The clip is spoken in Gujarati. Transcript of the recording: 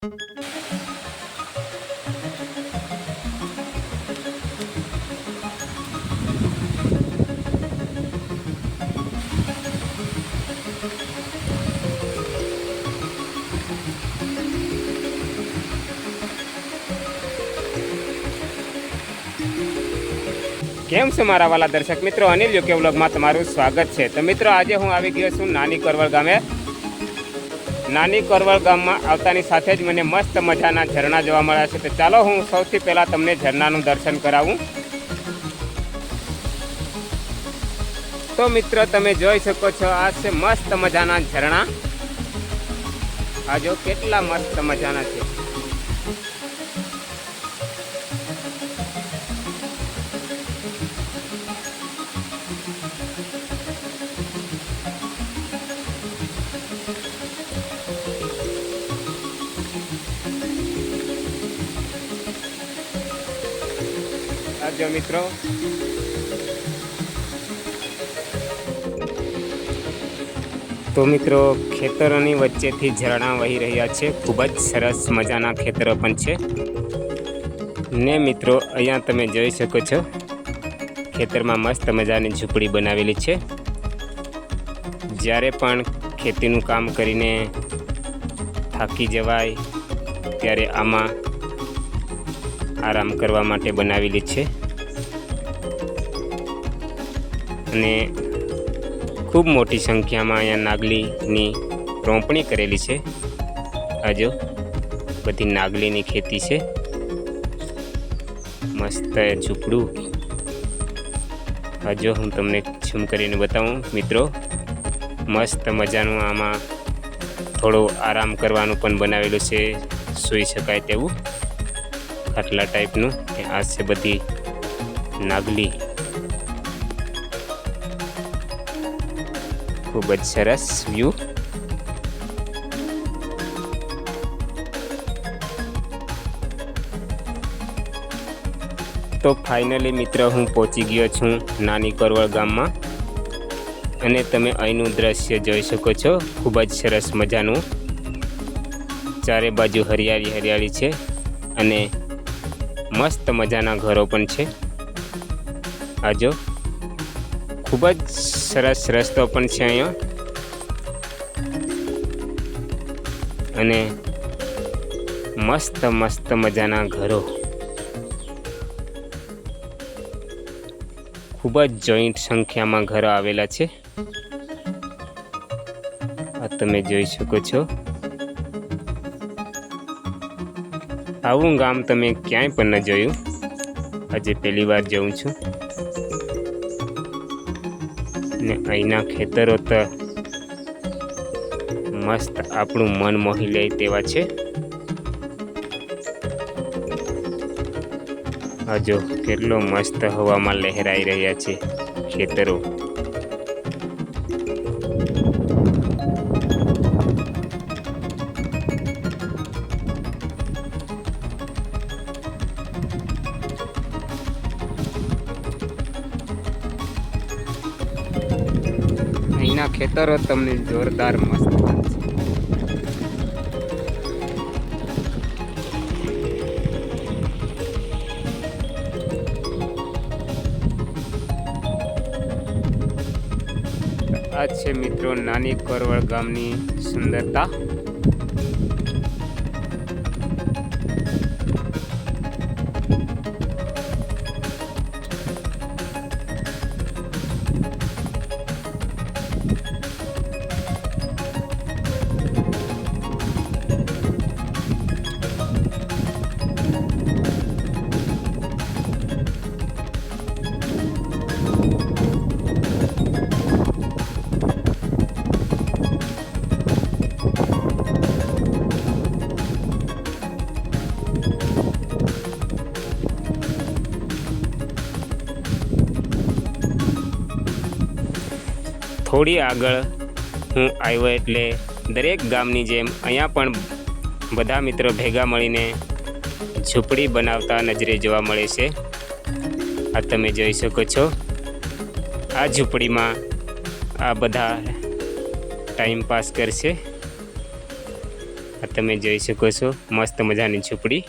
કેમ છો મારા વાલા દર્શક મિત્રો? અનિલ યોગ્ય વ્લોગમાં તમારું સ્વાગત છે. તો મિત્રો, આજે હું આવી ગયો છું નાની કરવળ ગામે. નાની કરવળ ગામમાં આવતાની સાથે જ મને મસ્ત મજાના ઝરણા જોવા મળ્યા છે. તો ચાલો હું સૌથી પહેલાં તમને ઝરણાનું દર્શન કરાવું. તો મિત્રો, તમે જોઈ શકો છો, આ છે મસ્ત મજાના ઝરણા. આ જો કેટલા મસ્ત મજાના છે. આ જો મિત્રો. તો મિત્રો, ખેતરોની વચ્ચેથી ઝરણા વહી રહ્યા છે. ખૂબ જ સરસ મજાના ખેતરો પણ છે. ને મિત્રો, અહીંયા તમે જોઈ શકો છો, ખેતરમાં મસ્ત મજાની ઝૂંપડી બનાવેલી છે. જ્યારે પણ ખેતીનું કામ કરીને થાકી જવાય, ત્યારે આમાં આરામ કરવા માટે બનાવેલી છે. અને ખૂબ મોટી સંખ્યામાં અહીંયા નાગલીની રોપણી કરેલી છે. આ જો બધી નાગલીની ખેતી છે. મસ્ત ઝૂંપડું. આ જો હું તમને ઝૂમ કરીને બતાવું, મિત્રો. મસ્ત મજાનું આમાં થોડો આરામ કરવાનું પણ બનાવેલું છે, સૂઈ શકાય તેવું. ખાટલા ટાઈપનું આ છે બધી નાગલી. ખૂબ જ સરસ વ્યૂ તો ફાઇનલી મિત્ર, હું પહોંચી ગયો છું નાની કરવળ ગામમાં. અને તમે અહીંનું દ્રશ્ય જોઈ શકો છો. ખૂબ જ સરસ મજાનું. ચારે બાજુ હરિયાળી હરિયાળી છે અને મસ્ત મજાના ઘરો પણ છે. આ જો. ખૂબ જ સરસ રસ્તો પણ છે અહીંયા. અને મસ્ત મસ્ત મજાના ઘરો. ખૂબ જ જોઈન્ટ સંખ્યામાં ઘરો આવેલા છે. આ તમે જોઈ શકો છો. આવું ગામ તમે ક્યાંય પણ ન જોયું. આજે પહેલી વાર જઉં છું. ને અહીંના ખેતરો તો મસ્ત આપણું મન મોહી લે તેવા છે. હજો કેટલો મસ્ત હવામાં લહેરાઈ રહ્યા છે ખેતરો. અહીંના ખેતરો તમને જોરદાર મસ્ત આ છે મિત્રો નાની કોરવળ ગામની સુંદરતા. થોડી આગળ હું આવ્યો એટલે દરેક ગામની જેમ અહીંયા પણ બધા મિત્રો ભેગા મળીને ઝૂંપડી બનાવતા નજરે જોવા મળે છે. આ તમે જોઈ શકો છો. આ ઝૂંપડીમાં આ બધા ટાઈમ પાસ કરશે. આ તમે જોઈ શકો છો. મસ્ત મજાની ઝૂંપડી.